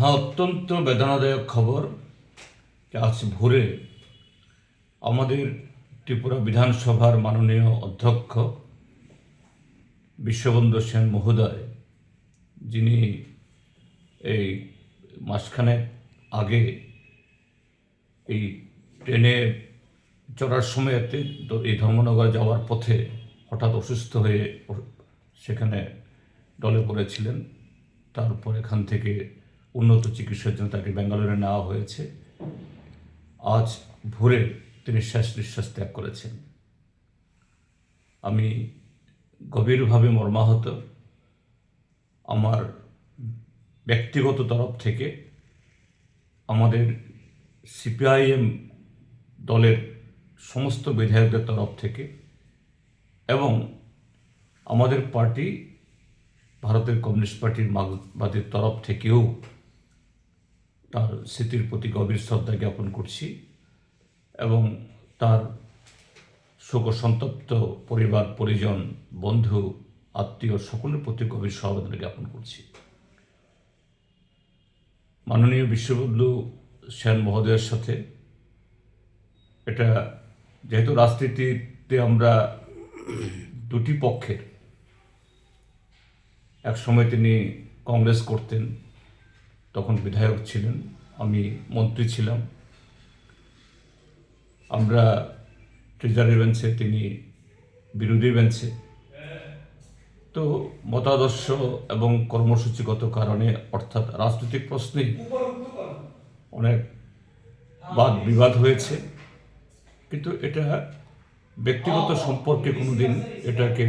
হ্যাঁ অত্যন্ত বেদনাদায়ক খবর আজ ভোরে আমাদের ত্রিপুরা বিধানসভার মাননীয় অধ্যক্ষ বিশ্ববন্ধু সেন মহোদয়, যিনি এই মাসখানেক আগে এই ট্রেনে চড়ার সময়তে এই ধর্মনগর যাওয়ার পথে হঠাৎ অসুস্থ হয়ে সেখানে ডলে পড়েছিলেন। তারপর এখান থেকে উন্নত চিকিৎসার জন্য তাকে ব্যাঙ্গালোরে নেওয়া হয়েছে। আজ ভোরে তিনি শেষ নিঃশ্বাস ত্যাগ করেছেন। আমি গভীরভাবে মর্মাহত আমার ব্যক্তিগত তরফ থেকে আমাদের সিপিআইএম দলের সমস্ত বিধায়কদের তরফ থেকে এবং আমাদের পার্টি, ভারতের কমিউনিস্ট পার্টির মার্ক্সবাদীর তরফ থেকেও তার স্মৃতির প্রতি গভীর শ্রদ্ধা জ্ঞাপন করছি এবং তার শোকসন্তপ্ত পরিবার, পরিজন, বন্ধু, আত্মীয় সকলের প্রতি গভীর সহবেদনা জ্ঞাপন করছি। মাননীয় বিশ্ববন্ধু সেন মহোদয়ের সাথে এটা যেহেতু রাজনীতিতে আমরা দুটি পক্ষের, এক সময় তিনি কংগ্রেস করতেন তখন বিধায়ক ছিলেন, আমি মন্ত্রী ছিলাম। আমরা ট্রেজারি বেঞ্চে তিনি বিরোধী বেঞ্চে তো মতাদর্শ এবং কর্মসূচিগত কারণে, অর্থাৎ রাজনৈতিক প্রশ্নে অনেক বাদ বিবাদ হয়েছে। কিন্তু এটা ব্যক্তিগত সম্পর্কে কোনোদিন এটাকে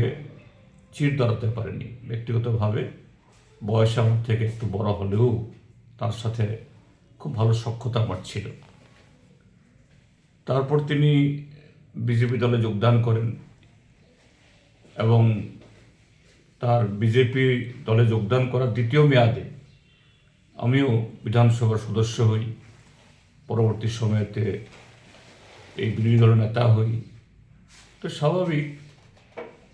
চির দাঁড়াতে পারেনি। ব্যক্তিগতভাবে বয়স আমার থেকে একটু বড় হলেও তার সাথে খুব ভালো সক্ষতা আমার ছিল। তারপর তিনি বিজেপি দলে যোগদান করেন এবং তার বিজেপি দলে যোগদান করার দ্বিতীয় মেয়াদে আমিও বিধানসভার সদস্য হই। পরবর্তী সময়েতে এই বিরোধী দলের নেতা হই। তো স্বাভাবিক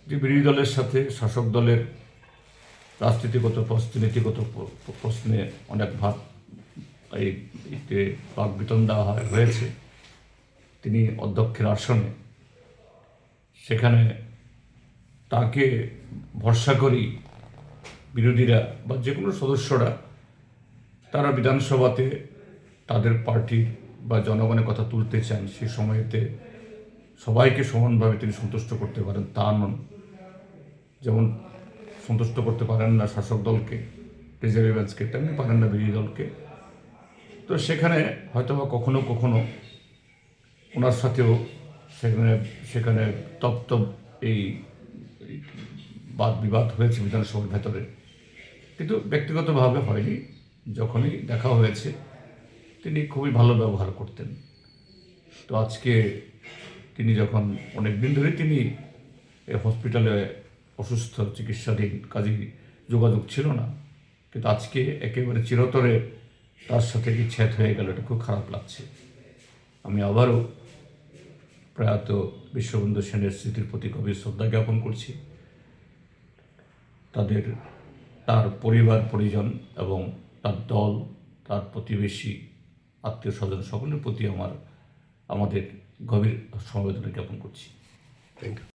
যে বিরোধী দলের সাথে শাসক দলের রাজনীতিগত প্রশ্ন নীতিগত প- প- প্রশ্নে অনেক ভাগ এই বাক বিতন দেওয়া হয় হয়েছে তিনি অধ্যক্ষের আসনে। সেখানে তাকে ভরসা করি বিরোধীরা বা যে কোনো সদস্যরা তারা বিধানসভাতে তাদের পার্টি বা জনগণের কথা তুলতে চান, সে সময়তে সবাইকে সমানভাবে তিনি সন্তুষ্ট করতে পারেন, তা নন। যেমন সন্তুষ্ট করতে পারেন না শাসক দলকে রিজার্ভ তেমনি পারেন না বিরোধী দলকে। তো সেখানে হয়তো বা কখনো কখনো ওনার সাথেও সেখানে সেখানে তপ্ত এই বাদ বিবাদ হয়েছে বিধানসভার ভেতরে। কিন্তু ব্যক্তিগতভাবে হয়নি, যখনই দেখা হয়েছে, তিনি খুবই ভালো ব্যবহার করতেন। তো আজকে তিনি যখন অনেক দিন ধরে তিনি হসপিটালে অসুস্থ চিকিৎসাধীন কাজেই যোগাযোগ ছিল না। কিন্তু আজকে একেবারে চিরতরে তার সাথে বিচ্ছেদ হয়ে গেল, এটা খুব খারাপ লাগছে। আমি আবারও প্রয়াত বিশ্ববন্ধু সেনের স্মৃতির প্রতি গভীর শ্রদ্ধা জ্ঞাপন করছি। তাদের, তার পরিবার, পরিজন এবং তার দল, তার প্রতিবেশী, আত্মীয় স্বজন সকলের প্রতি আমার, আমাদের গভীর সমবেদনা জ্ঞাপন করছি। Thank you